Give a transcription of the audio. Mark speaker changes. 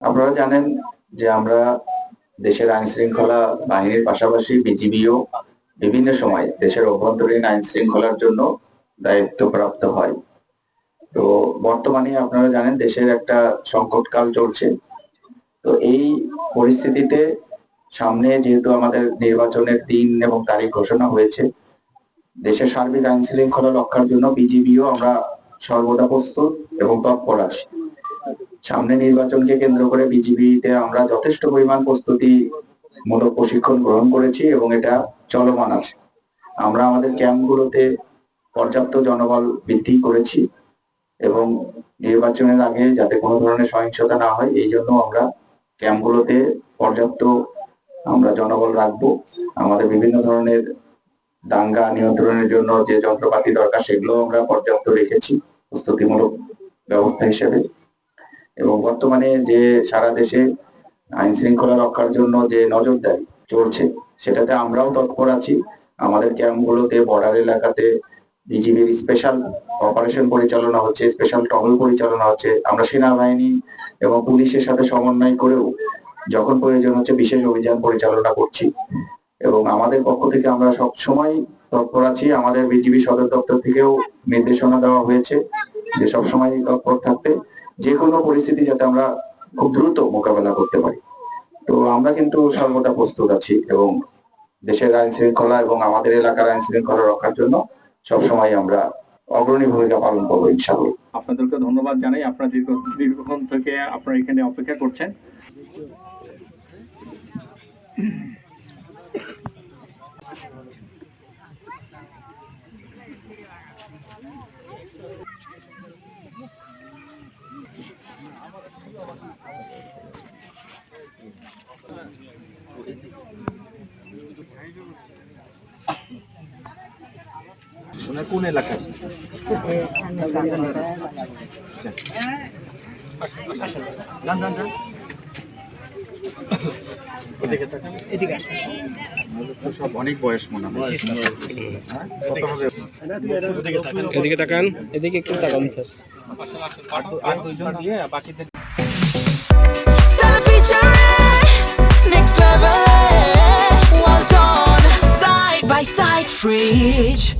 Speaker 1: আপনারা জানেন যে আমরা দেশের আইন শৃঙ্খলা বাহিনীর পাশাপাশি বিজিবিও বিভিন্ন সময় দেশের অভ্যন্তরীণ আইন শৃঙ্খলার জন্য দায়িত্বপ্রাপ্ত হয়। তো বর্তমানে আপনারা জানেন দেশের একটা সংকটকাল চলছে। তো এই পরিস্থিতিতে সামনে যেহেতু আমাদের নির্বাচনের দিন এবং তারিখ ঘোষণা হয়েছে, দেশের সার্বিক আইন শৃঙ্খলা রক্ষার জন্য বিজিবিও আমরা সর্বদা প্রস্তুত এবং তৎপর আছি। সামনে নির্বাচনকে কেন্দ্র করে বিজিবিতে আমরা যথেষ্ট পরিমাণ প্রস্তুতি মূলক প্রশিক্ষণ গ্রহণ করেছি এবং এটা চলমান আছে। আমরা আমাদের ক্যাম্পগুলোতে পর্যাপ্ত জনবল বৃদ্ধি করেছি এবং নির্বাচনের আগে যাতে কোনো ধরনের সহিংসতা না হয়, এই জন্য আমরা ক্যাম্পগুলোতে পর্যাপ্ত আমরা জনবল রাখব। আমাদের বিভিন্ন ধরনের দাঙ্গা নিয়ন্ত্রণের জন্য যে যন্ত্রপাতি দরকার সেগুলো আমরা পর্যাপ্ত রেখেছি প্রস্তুতিমূলক ব্যবস্থা হিসেবে। এবং বর্তমানে যে সারা দেশে আইন শৃঙ্খলা রক্ষার জন্য যে নজরদারি চলছে, সেটাতে আমরাও তৎপর আছি। আমাদের ক্যাম্পগুলোতে, বর্ডার এলাকাতে বিজিবির স্পেশাল অপারেশন পরিচালনা হচ্ছে, স্পেশাল টহল পরিচালনা হচ্ছে। আমরা সেনাবাহিনী এবং পুলিশের সাথে সমন্বয় করেও যখন প্রয়োজন হচ্ছে বিশেষ অভিযান পরিচালনা করছি। এবং আমাদের পক্ষ থেকে আমরা সব সময় তৎপর আছি। আমাদের বিজিবি সদর দপ্তর থেকেও নির্দেশনা দেওয়া হয়েছে যে সব সময় তৎপর থাকতে। যে কোনো পরিস্থিতি যাতে আমরা খুব দ্রুত মোকাবেলা করতে পারি। তো আমরা কিন্তু সর্বদা প্রস্তুত আছি এবং দেশের আইন শৃঙ্খলা এবং আমাদের এলাকার আইন শৃঙ্খলা রক্ষার জন্য সবসময় আমরা অগ্রণী ভূমিকা পালন করব ইনশাআল্লাহ।
Speaker 2: আপনাদেরকে ধন্যবাদ জানাই। আপনারা দীর্ঘ দীর্ঘক্ষণ থেকে আপনারা এখানে অপেক্ষা করছেন।
Speaker 3: ওনার কোন এলাকায় যান যান যান। আমাদের সব অনেক বয়স মনে হয়? কত হবে?
Speaker 4: এদিকে তাকান। এদিকে একটু তাকান স্যার।
Speaker 3: আর দুইজন দিয়ে বাকিদের
Speaker 5: fridge.